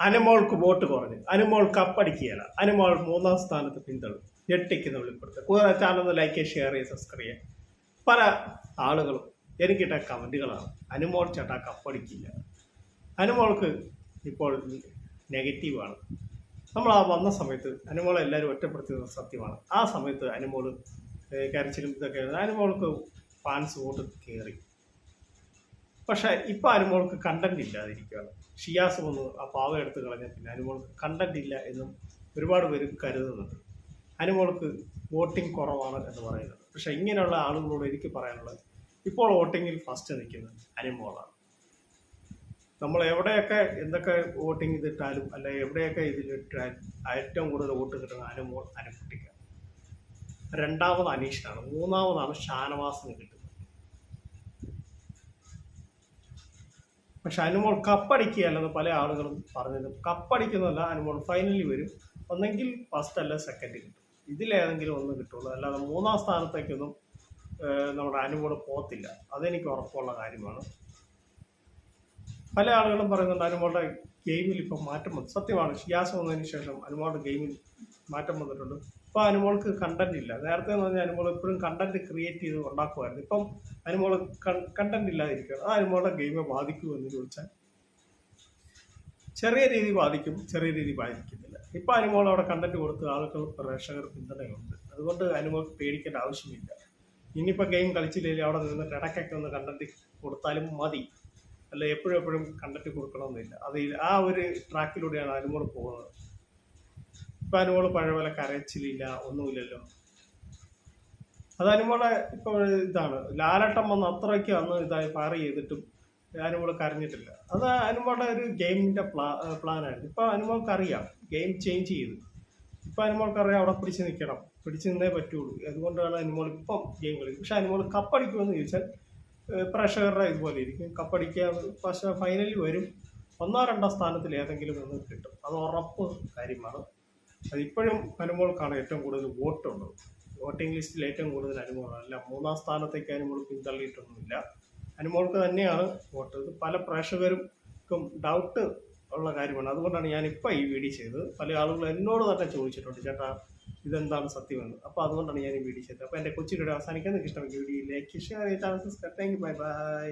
അനുമോൾക്ക് vote കുറഞ്ഞു അനുമോൾ കപ്പടിക്കുകയില്ല. അനുമോൾ മൂന്നാം സ്ഥാനത്ത് പിന്തള്ളു. ഞെട്ടിക്കുന്ന വെളിപ്പെടുത്തുക കൂടുതൽ ചാനൽ ലൈക്ക് ഷെയർ ചെയ്ത് സബ്സ്ക്രൈബ് ചെയ്യുക. പല ആളുകളും എനിക്കിട്ട കമന്റുകളാണ് അനുമോൾ ചേട്ടാ കപ്പടിക്കില്ല. അനുമോൾക്ക് ഇപ്പോൾ നെഗറ്റീവാണ്. നമ്മൾ ആ വന്ന സമയത്ത് അനുമോളെ എല്ലാവരും ഒറ്റപ്പെടുത്തിയത് സത്യമാണ്. ആ സമയത്ത് അനുമോൾ കരച്ചിലും ഇതൊക്കെ അനുമോൾക്ക് ഫാൻസ് വോട്ട് കയറി പക്ഷേ ഇപ്പം അനുമോൾക്ക് കണ്ടന്റ് ഇല്ലാതിരിക്കുകയാണ് ഷിയാസ് വന്ന് ആ പാവ എടുത്ത് കളഞ്ഞ പിന്നെ അനുമോൾക്ക് കണ്ടന്റ് ഇല്ല എന്നും ഒരുപാട് പേര് കരുതുന്നുണ്ട്. അനുമോൾക്ക് വോട്ടിംഗ് കുറവാണ് എന്ന് പറയുന്നത്. പക്ഷേ ഇങ്ങനെയുള്ള ആളുകളോട് എനിക്ക് പറയാനുള്ളത് ഇപ്പോൾ വോട്ടിങ്ങിൽ ഫസ്റ്റ് നിൽക്കുന്നത് അനുമോളാണ്. നമ്മൾ എവിടെയൊക്കെ എന്തൊക്കെ വോട്ടിംഗ് ഇതിട്ടാലും അല്ലെ എവിടെയൊക്കെ ഇതിലിട്ടാലും ഏറ്റവും കൂടുതൽ വോട്ട് കിട്ടുന്ന അനുമോൾ അനുകുട്ടിക്കാണ് രണ്ടാമത് അനീഷിനാണ്. മൂന്നാമതാണ് ഷാനവാസിന് കിട്ടുന്നത്. പക്ഷെ അനുമോൾ കപ്പടിക്കുകയല്ലെന്ന് പല ആളുകളും പറഞ്ഞത്. കപ്പടിക്കുന്നതല്ല അനുമോൾ ഫൈനലിൽ വരും. ഒന്നെങ്കിൽ ഫസ്റ്റ് അല്ല സെക്കൻഡ് കിട്ടും. ഇതിലേതെങ്കിലും ഒന്ന് കിട്ടുള്ളൂ. അല്ലാതെ മൂന്നാം സ്ഥാനത്തേക്കൊന്നും നമ്മുടെ അനുമോൾ പോത്തില്ല അതെനിക്ക് ഉറപ്പുള്ള കാര്യമാണ്. പല ആളുകളും പറയുന്നുണ്ട് അനുമോളുടെ ഗെയിമിൽ ഇപ്പം മാറ്റം വന്നു. സത്യമാണ് ഷിയാസ് വന്നതിന് ശേഷം അനുമോളുടെ ഗെയിമിൽ മാറ്റം വന്നിട്ടുണ്ട്. ഇപ്പോൾ അനുമോൾക്ക് കണ്ടന്റ് ഇല്ല. നേരത്തെ എന്ന് പറഞ്ഞാൽ അനുമോൾ എപ്പോഴും കണ്ടന്റ് ക്രിയേറ്റ് ചെയ്ത് ഉണ്ടാക്കുമായിരുന്നു. ഇപ്പം അനുമോൾ കണ്ടന്റ് ഇല്ലാതിരിക്കുകയാണ്. ആ അനുമോളുടെ ഗെയിമെ ബാധിക്കൂ എന്ന് ചോദിച്ചാൽ ചെറിയ രീതി ബാധിക്കും ചെറിയ രീതി ബാധിക്കത്തില്ല. ഇപ്പം അനുമോൾ അവിടെ കണ്ടന്റ് കൊടുത്ത് ആളുകൾ പ്രേക്ഷകർ പിന്തുണയുണ്ട്. അതുകൊണ്ട് അനുമോൾക്ക് പേടിക്കേണ്ട ആവശ്യമില്ല. ഇനിയിപ്പോൾ ഗെയിം കളിച്ചില്ലെങ്കിൽ അവിടെ നിന്നിട്ട് ഇടയ്ക്കൊക്കെ ഒന്ന് കണ്ടന്റ് കൊടുത്താലും മതി. അല്ല എപ്പോഴും എപ്പോഴും കണ്ടന്റ് കൊടുക്കണമെന്നില്ല. അത് ആ ഒരു ട്രാക്കിലൂടെയാണ് അനുമോൾ പോകുന്നത്. ഇപ്പം അനുമോൾ പഴയ പോലെ കരച്ചിലില്ല ഒന്നുമില്ലല്ലോ. അത് അനുമോളെ ഇപ്പോൾ ഇതാണ്. ലാലട്ടം വന്ന് അത്രയ്ക്ക് അന്ന് ഇതായി പാറി ചെയ്തിട്ടും അനുമോൾ കരഞ്ഞിട്ടില്ല. അത് അനുമോളുടെ ഒരു ഗെയിമിന്റെ പ്ലാ പ്ലാനായിരുന്നു ഇപ്പോൾ അനുമോൾക്ക് അറിയാം ഗെയിം ചേഞ്ച് ചെയ്തു. ഇപ്പം അനുമോൾക്ക് അറിയാം അവിടെ പിടിച്ച് നിൽക്കണം. പിടിച്ച് നിന്നേ പറ്റുള്ളൂ. അതുകൊണ്ടാണ് അനുമോൾ ഇപ്പം ഗെയിം കളിക്കുന്നത് പക്ഷെ അനുമോൾ കപ്പടിക്കുമെന്ന് ചോദിച്ചാൽ പ്രേക്ഷകരുടെ ഇതുപോലെ ഇരിക്കും. കപ്പടിക്കുക പക്ഷേ ഫൈനലിൽ വരും. ഒന്നോ രണ്ടോ സ്ഥാനത്തിൽ ഏതെങ്കിലും ഒന്ന് കിട്ടും. അത് ഉറപ്പ് കാര്യമാണ് അതിപ്പോഴും അനുമോൾക്കാണ് ഏറ്റവും കൂടുതൽ വോട്ടുള്ളത്. വോട്ടിംഗ് ലിസ്റ്റിൽ ഏറ്റവും കൂടുതൽ അനുമോളാണ് അല്ല മൂന്നാം സ്ഥാനത്തേക്ക് അനുമോൾ പിന്തള്ളിയിട്ടൊന്നുമില്ല. അനുമോൾക്ക് തന്നെയാണ് വോട്ട് പല പ്രേക്ഷകർക്കും ഡൗട്ട് ഉള്ള കാര്യമാണ്. അതുകൊണ്ടാണ് ഞാൻ ഇപ്പോൾ ഈ വീഡിയോ ചെയ്തത്. പല ആളുകളും എന്നോട് തന്നെ ചോദിച്ചിട്ടുണ്ട് ചേട്ടാ ഇതെന്താണ് സത്യമെന്ന്? അപ്പോൾ അതുകൊണ്ടാണ് ഞാൻ ഈ വീഡിയോ ചെയ്തത്. അപ്പോൾ എന്റെ കൊച്ചു വീഡിയോ അവസാനിക്കാൻ നിങ്ങൾക്ക് ഇഷ്ടമെങ്കിൽ വീഡിയോ ലൈക്ക് ഷെയർ ചെയ്ത് താങ്ക് യു ബൈ ബൈ